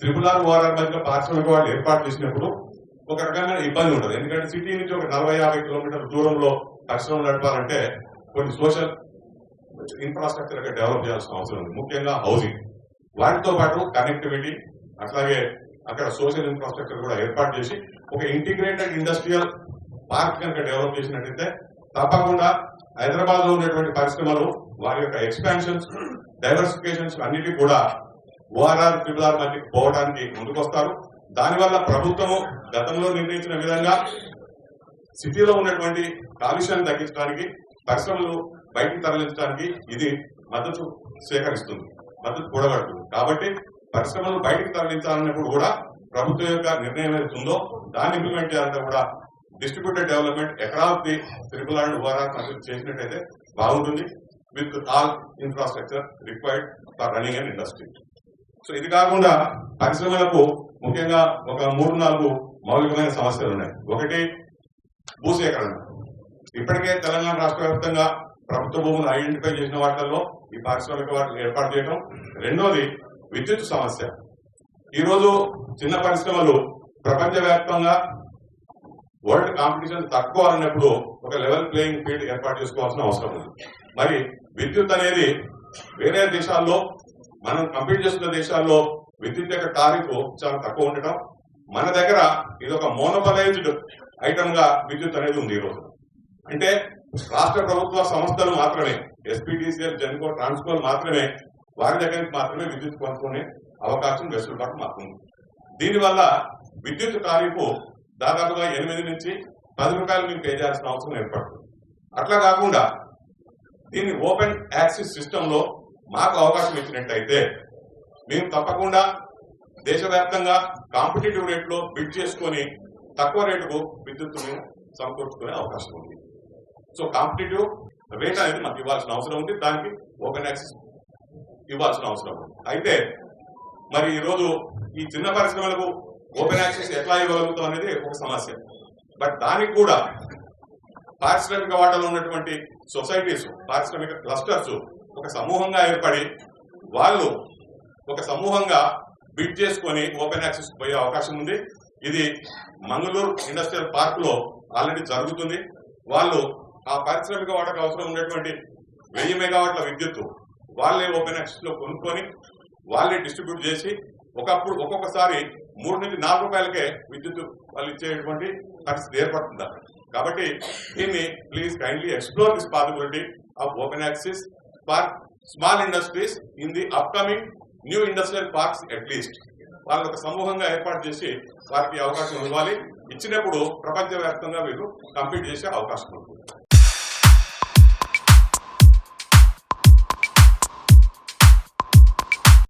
Triple R ORR మధ్య పారిశ్రామిక వాళ్ళు ఏర్పాటు చేసినప్పుడు ఒక రకమైన ఇబ్బంది ఉంటుంది. ఎందుకంటే సిటీ నుంచి ఒక నలభై యాభై కిలోమీటర్ల దూరంలో పరిశ్రమలు నడపాలంటే కొన్ని సోషల్ ఇన్ఫ్రాస్ట్రక్చర్ డెవలప్ చేయాల్సిన అవసరం ఉంది. ముఖ్యంగా హౌసింగ్. వాటితో పాటు కనెక్టివిటీ అట్లాగే అక్కడ సోషల్ ఇన్ఫ్రాస్ట్రక్చర్ కూడా ఏర్పాటు చేసి ఒక ఇంటిగ్రేటెడ్ ఇండస్ట్రియల్ పార్క్ కనుక డెవలప్ చేసినట్టయితే తప్పకుండా హైదరాబాద్లో ఉన్నటువంటి పరిశ్రమలు వారి యొక్క ఎక్స్పాన్షన్స్ డైవర్సిఫికేషన్స్ అన్నిటి కూడా ఓఆర్ఆర్ ట్రిపుల్ ఆర్ పోవడానికి ముందుకొస్తారు. దానివల్ల ప్రభుత్వము గతంలో నిర్ణయించిన విధంగా సిటీలో ఉన్నటువంటి కాలుష్యాన్ని తగ్గించడానికి పరిశ్రమలు బయటకు తరలించడానికి ఇది మద్దతు సేకరిస్తుంది మద్దతు కూడబడుతుంది కాబట్టి పరిశ్రమలు బయటకు తరలించాలన్నప్పుడు కూడా ప్రభుత్వం యొక్క నిర్ణయం ఏదైతే ఉందో దాన్ని ఇంప్లిమెంట్ చేయాలంటే కూడా distributed development across the triple and O R R చేసినట్టయితే బాగుంటుంది. With all infrastructure required for running and industry so ఇది కాకుండా పరిశ్రమలకు ముఖ్యంగా ఒక మూడు నాలుగు మౌలికమైన సమస్యలు ఉన్నాయి. ఒకటి భూసేకరణ. ఇప్పటికే తెలంగాణ రాష్ట్ర వ్యాప్తంగా ప్రభుత్వ భూములు ఐడెంటిఫై చేసిన వాటిల్లో ఈ పారిశ్రామిక వాటిని ఏర్పాటు చేయడం రెండోది విద్యుత్ సమస్య. ఈరోజు చిన్న పరిశ్రమలు ప్రపంచవ్యాప్తంగా వరల్డ్ కాంపిటీషన్ తక్కువ అన్నప్పుడు ఒక లెవెల్ ప్లేయింగ్ ఫీల్డ్ ఏర్పాటు చేసుకోవాల్సిన అవసరం ఉంది. మరి విద్యుత్ అనేది వేరే దేశాల్లో మనం కంప్లీట్ చేస్తున్న దేశాల్లో విద్యుత్ యొక్క తారీఖు చాలా తక్కువ ఉండటం. మన దగ్గర ఇది ఒక మోనోపలైజ్డ్ ఐటమ్గా విద్యుత్ అనేది ఉంది ఈరోజు అంటే రాష్ట్ర ప్రభుత్వ సంస్థలు మాత్రమే ఎస్పీటీసీఎల్ జెన్కో ట్రాన్స్కోల్ మాత్రమే వారి దగ్గర నుంచి మాత్రమే విద్యుత్ కొనుక్కునే అవకాశం వెసులుబాటు మాకుంది దీనివల్ల విద్యుత్ తారీఫు దాదాపుగా ఎనిమిది నుంచి పది రూపాయలు మేము పే చేయాల్సిన అవసరం ఏర్పడుతుంది. అట్లా కాకుండా దీన్ని ఓపెన్ యాక్సిస్ సిస్టమ్లో మాకు అవకాశం ఇచ్చినట్టయితే మేము తప్పకుండా దేశవ్యాప్తంగా కాంపిటేటివ్ రేట్లో బిడ్ చేసుకొని తక్కువ రేటుకు విద్యుత్ సమకూర్చుకునే అవకాశం ఉంది. సో కాంపిటేటివ్ రేట్ అనేది మాకు ఇవ్వాల్సిన అవసరం ఉంది. దానికి ఓపెన్ యాక్సెస్ ఇవ్వాల్సిన అవసరం ఉంది. అయితే మరి ఈరోజు ఈ చిన్న పరిశ్రమలకు ఓపెన్ యాక్సెస్ ఎట్లా ఇవ్వగలుగుతాం అనేది ఒక సమస్య. బట్ దానికి కూడా పారిశ్రామిక వాటలో ఉన్నటువంటి సొసైటీస్ పారిశ్రామిక క్లస్టర్స్ ఒక సమూహంగా ఏర్పడి వాళ్ళు ఒక సమూహంగా బిడ్ చేసుకొని ఓపెన్ యాక్సెస్ పోయే అవకాశం ఉంది. ఇది మంగళూరు ఇండస్ట్రియల్ పార్క్లో ఆల్రెడీ జరుగుతుంది. వాళ్ళు ఆ పారిశ్రామిక వాటకు అవసరం ఉన్నటువంటి వెయ్యి మెగావాట్ల విద్యుత్ వాళ్ళే ఓపెన్ యాక్సెస్లో కొనుక్కొని వాళ్ళే డిస్ట్రిబ్యూట్ చేసి ఒకప్పుడు ఒక్కొక్కసారి మూడు నుంచి నాలుగు రూపాయలకే విద్యుత్ వాళ్ళు ఇచ్చేటువంటి పరిస్థితి ఏర్పడుతుంది. కాబట్టి దీన్ని please kindly explore this possibility of open access for small industries in the upcoming new industrial parks at least వాళ్ళని ఒక సమూహంగా ఏర్పాటు చేసి వారికి అవకాశం ఇవ్వాలి. ఇచ్చినప్పుడు ప్రపంచవ్యాప్తంగా వీళ్ళు కంపీట్ చేసే అవకాశం ఉంటుంది